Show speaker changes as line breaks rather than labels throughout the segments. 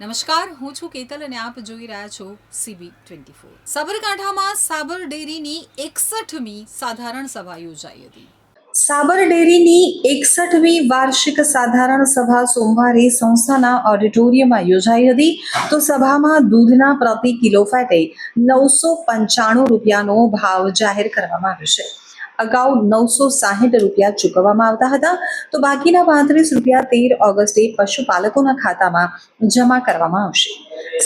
નમસ્કાર, હું છું કેતલ અને આપ જોઈ રહ્યા છો સીબી ટ્વેન્ટી ફોર સાબરકાંઠામાં સાબર ડેરીની એકસઠમી સાધારણ સભા યોજાઈ હતી. સાબર ડેરીની એકસઠમી વાર્ષિક સાધારણ સભા સોમવારે સંસ્થાના ઓડિટોરિયમમાં યોજાઈ હતી. તો સભામાં દૂધના પ્રતિ કિલો ફેટે નવસો પંચાણું રૂપિયાનો ભાવ જાહેર કરવામાં આવ્યો છે. અગાઉ નવસો સાહીઠ રૂપિયા ચૂકવવામાં આવતા હતા. તો બાકીના પાંત્રીસ રૂપિયા તેર ઓગસ્ટે પશુપાલકોના ખાતામાં જમા કરવામાં આવશે.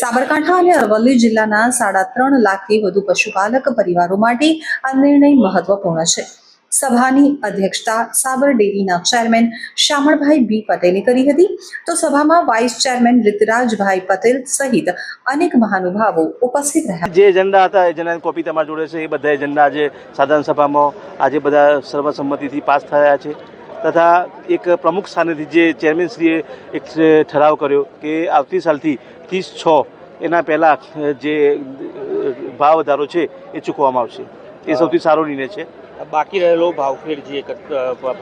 સાબરકાંઠા અને અરવલ્લી જિલ્લાના સાડા ત્રણ લાખથી વધુ પશુપાલક પરિવારો માટે આ નિર્ણય મહત્વપૂર્ણ છે. સભાની અધ્યક્ષતા સાબર ડેરીના ચેરમેન શામળભાઈ બી પટેલે કરી હતી. તો સભામાં વાઇસ ચેરમેન રિતરાજભાઈ પટેલ સહિત અનેક મહાનુભાવો ઉપસ્થિત રહ્યા.
જે એજન્ડા હતા એજન્ડાની કોપી તમારી જોડે છે એ બધા એજન્ડા આજે સાધારણ સભામાં આજે બધા સર્વસંમતિથી પાસ થયા છે. તથા એક પ્રમુખ સ્થાનેથી જે ચેરમેનશ્રીએ એક ઠરાવ કર્યો કે આવતી સાલથી ત્રીસ છ એના પહેલાં જે ભાવ વધારો છે એ ચૂકવવામાં આવશે. એ સૌથી સારો નિર્ણય છે.
બાકી રહેલો ભાવફેર જે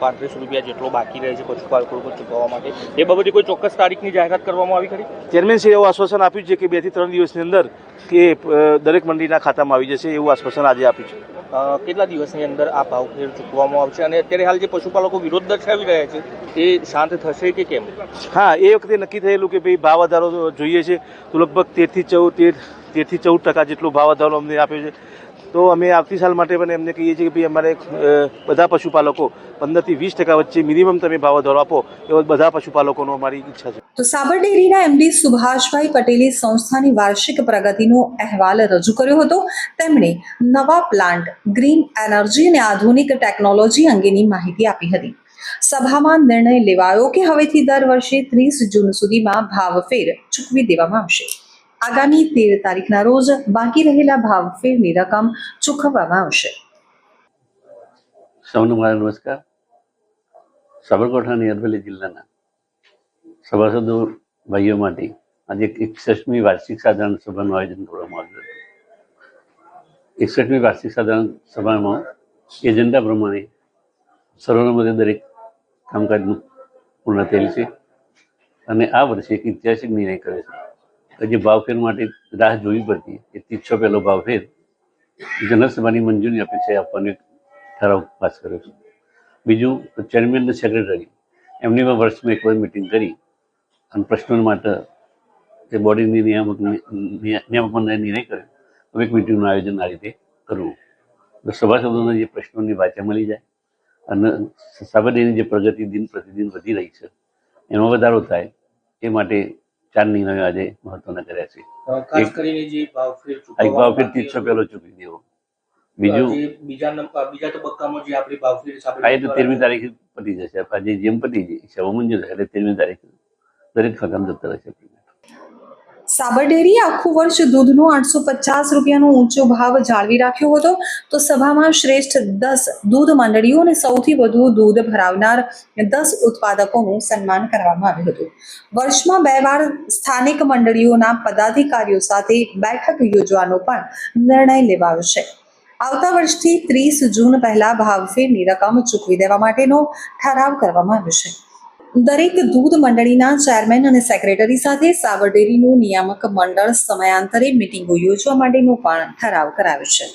પાંત્રીસ રૂપિયા જેટલો બાકી રહે છે પશુપાલકો લોકો ચૂકવવા માટે. એ બાબતે કોઈ ચોક્કસ તારીખની જાહેરાત કરવામાં આવી ખરી?
ચેરમેનશ્રીએ એવું આશ્વાસન આપ્યું છે કે બેથી ત્રણ દિવસની અંદર કે દરેક મંડળીના ખાતામાં આવી જશે એવું આશ્વાસન આજે આપ્યું છે.
કેટલા દિવસની અંદર આ ભાવફેર ચૂકવવામાં આવશે? અને અત્યારે હાલ જે પશુપાલકો વિરોધ દર્શાવી રહ્યા છે એ શાંત થશે કે કેમ?
હા એ વખતે નક્કી થયેલું કે ભાઈ ભાવ વધારો જોઈએ છે તો લગભગ તેરથી ચૌદ તેર તેરથી ચૌદ ટકા જેટલો ભાવ વધારો અમને આપ્યો છે. તો અમે આવતી સાલ માટે પણ એમને કહીએ છીએ કે ભાઈ અમારે બધા પશુપાલકો પંદરથી વીસ ટકા વચ્ચે મિનિમમ તમે ભાવ વધારો આપો, એવો બધા પશુપાલકોનો અમારી ઈચ્છા છે.
તો સાબર ડેરીના એમડી સુભાષભાઈ પટેલે સંસ્થાની વાર્ષિક પ્રગતિનો અહેવાલ રજૂ કર્યો હતો. તેમણે નવા પ્લાન્ટ, ગ્રીન એનર્જી અને આધુનિક ટેકનોલોજી અંગેની માહિતી આપી હતી. સભામાં નિર્ણય લેવાયો કે હવેથી દર વર્ષે ત્રીસ જૂન સુધીમાં ભાવફેર ચૂકવી દેવામાં આવશે. આગામી તેર તારીખના રોજ બાકી રહેલા ભાવફેરની રકમ ચૂકવવામાં આવશે.
સૌને મારા નમસ્કાર. સાબરકાંઠાની અરવલ્લી જિલ્લાના સભાસદો ભાઈઓ માટે આજે એકસઠમી વાર્ષિક સાધારણ સભાનું આયોજન કરવામાં આવ્યું હતું. એકસઠમી વાર્ષિક સાધારણ સભામાં એજન્ડા પ્રમાણે સર્વોન્નમતે દરેક કામકાજનું પૂર્ણ થયેલ છે અને આ વર્ષે એક ઐતિહાસિક નિર્ણય કરે છે. જે ભાવફેર માટે રાહ જોવી પડતી. એ તીક્ષો પહેલો ભાવફેર જનસભાની મંજૂરી અપેક્ષા આપવાનો એક ઠરાવ પાસ કર્યો છે. બીજું ચેરમેન અને સેક્રેટરી એમની પણ વર્ષમાં એક વાર મિટિંગ કરી. અને પ્રશ્નો માટે જે બોડીની નિયામક નિયામક મંડળે નિર્ણય કર્યો. હવે એક મિટિંગનું આયોજન આ રીતે કરવું. તો સભાસદોને જે પ્રશ્નોની વાચા મળી જાય અને સાબરડેની જે પ્રગતિ દિન પ્રતિદિન વધી રહી છે, એમાં વધારો થાય એ માટે ચાર નિર્ણયો આજે મહત્વના કર્યા છે.
ખાસ કરીને જે ભાવફેર
એક ત્રીસો પહેલો ચૂકવી દેવો બીજું?
બીજા બીજા તબક્કામાં જે આપણી ભાવફેર
આ એ તો તેરમી તારીખે પતી જશે. આજે જેમ પતી જશે મંજૂર એટલે તેરમી તારીખે દરેક સગમ જતા રહેશે.
સાબર ડેરીએ આખું વર્ષ દૂધનો આઠસો પચાસ રૂપિયાનો ઊંચો ભાવ જાળવી રાખ્યો હતો. તો સભામાં શ્રેષ્ઠ દસ દૂધ મંડળીઓ અને સૌથી વધુ દૂધ ભરાવનાર દસ ઉત્પાદકોનું સન્માન કરવામાં આવ્યું હતું. વર્ષમાં બે વાર સ્થાનિક મંડળીઓના પદાધિકારીઓ સાથે બેઠક યોજવાનો પણ નિર્ણય લેવાયો છે. આવતા વર્ષથી ત્રીસ જૂન પહેલા ભાવફેરની રકમ ચૂકવી દેવા માટેનો ઠરાવ કરવામાં આવ્યો છે. દરેક દૂધ મંડળીના ચેરમેન અને સેક્રેટરી સાથે સાવરડેરીનું નિયામક મંડળ સમયાંતરે મિટિંગો યોજવા માટેનો પણ ઠરાવ કરાયો છે.